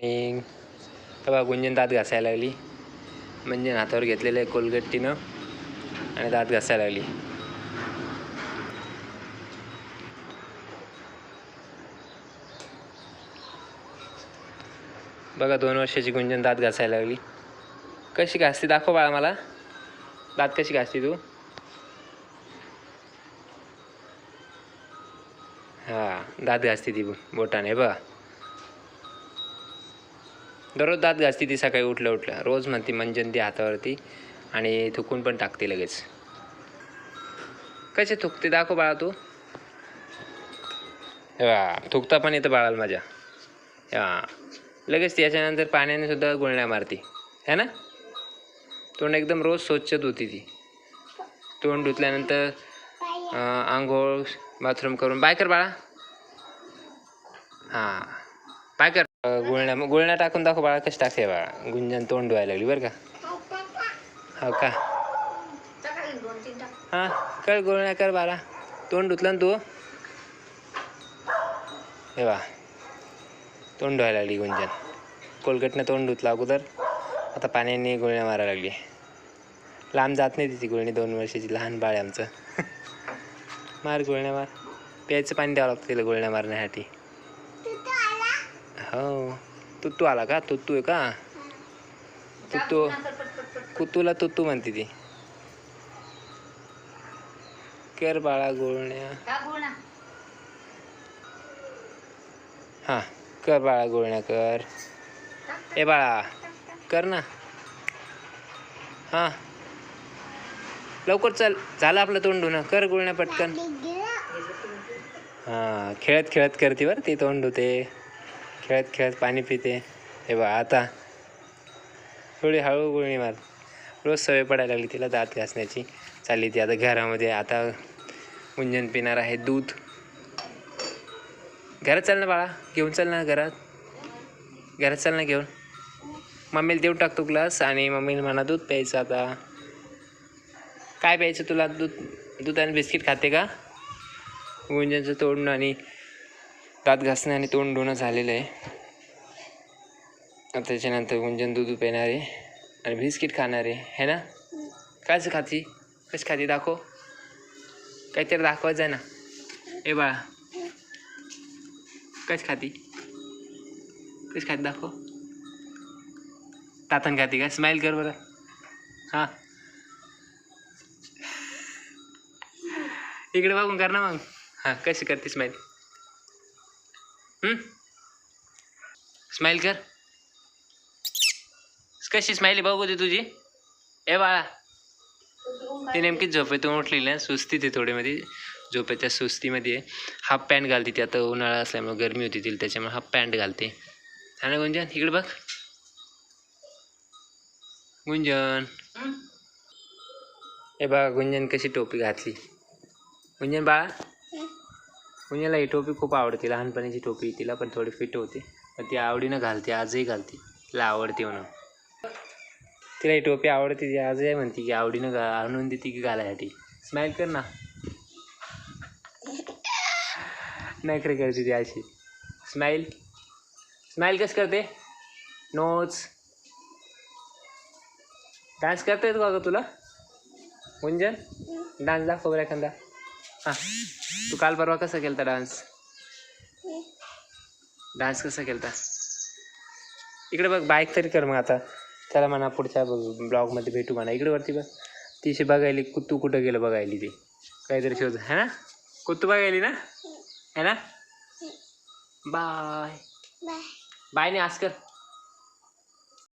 आणि तेव्हा गुंजन दात घासायला लागली. म्हणजे हातावर घेतलेलं आहे कोलगेट तिनं आणि दात घासायला लागली. बघा दोन वर्षाची गुंजन दात घासायला लागली. कशी घासते दाखव बाळा मला. दात कशी घासते तू? हां दात घासते ती बोटाने बघा. दररोज दात घासते ती सकाळी उठल्या उठल्या. रोज म्हणते मंजन ती हातावरती. आणि थुकून पण टाकते लगेच. कसे थुकते? दाखव बाळा तू. थुकता पण येतं बाळाला माझ्या. लगेच त्याच्यानंतर पाण्याने सुद्धा गुळण्या मारते. है ना? तोंड एकदम रोज स्वच्छ धुती ती. तोंड धुतल्यानंतर आंघोळ बाथरूम करून. बाय कर बाळा. हां बाय कर. गुळण्या मग गुळण्या टाकून दाखव बाळा कशी टाकते बाळा? गुंजन तोंड धुवायला लागली बरं का. हो का? हां कर गुळण्या कर बाळा. तोंड धुतलं ना तू? हे बा तोंड धुवायला लागली गुंजन. कोलगटनं तोंड धुतलं अगोदर. आता पाण्याने गुळण्या मारायला लागली. लांब जात नाही तिची गुळणी दोन वर्षाची. लहान बाळ आहे आमचं. मार गुळण्या मार. प्यायचं पाणी द्यावं लागतं तिला गुळण्या मारण्यासाठी. हो तुत्तू आला का? तुत्तू आहे का? तुत्तू कुत्तूला तुत्तू म्हणते ती. कर बाळा गुळण्या. हां कर बाळा गुळण्या कर. ए बाळा कर ना. हां. लवकर चल झालं आपलं तोंड धुणं. कर गुळण्या पटकन. हां खेळत खेळत करते बरं ती तोंड धुते. खेळत खेळत पाणी पिते. हे बा आता थोडी हळू गुळणी मार. रोज सवय पडायला लागली तिला दात घासण्याची. चालली ती आता घरामध्ये. आता गुंजन पिणार आहे दूध. घरात चल ना बाळा. घेऊन चल ना घरात. घरात चल ना घेऊन. मम्मीला देऊन टाकतो ग्लास आणि मम्मीला म्हणा दूध प्यायचं आता. काय प्यायचं तुला? दूध दूध आणि बिस्किट खाते का? गुंजनचं तोडणं आणि दात घासणं आणि तोंड धुणं झालेलं आहे. आता त्याच्यानंतर गुंजन दूध पिणारे आहे आणि बिस्किट खाणार आहे है ना? कायच खाती? कशी खाती? दाखव. काहीतरी दाखवायचं आहे ना. ए बाळा. कशी खाती? कशी खाती दाखव. तातन खाती का? स्माईल कर बरं. हां. इकडे बघून कर ना मग. हां कशी करते स्माईल स्माईल कर. कशी स्माईल बघू दे तुझी. ए बाळा. ती नेमकीच झोपेतून उठलेली ना सुस्ती ती थोडीमध्ये झोपेच्या सुस्तीमध्ये हाफ पॅन्ट घालते ती. आता उन्हाळा असल्यामुळे गरमी होती तिला त्याच्यामुळे हाफ पॅन्ट घालते. ना गुंजन इकडे बघ. गुंजन. हे बघा गुंजन कशी टोपी घातली? गुंजन बाळा. पुण्याला ही टोपी खूप आवडते. लहानपणीची टोपी तिला पण थोडी फिट होते. पण ती आवडीनं घालते आजही घालते. तिला आवडते म्हणून. तिला ही टोपी आवडते ती आजही म्हणते की आवडीनं घा आणून देते की घालायसाठी. स्माईल कर ना. नाही नखरे करते ती अशी. स्माईल स्माईल कसं करते? नोच डान्स करता येतो का तुला? गुंजन? डान्स दाखव बरं एखादा. हां. तू काल परवा कसा केलता डान्स? डान्स कसा केलता? इकडे बघ बाईक तरी कर मग आता. चला म्हणा पुढच्या ब्लॉगमध्ये भेटू म्हणा. इकडे वरती बघ. तिशी बघायली कुत्तू कुठं गेलं बघायली ती. काहीतरी शोध. है ना? कुत्तू बघायली ना? है ना? बाय. बाय. ने आज कर.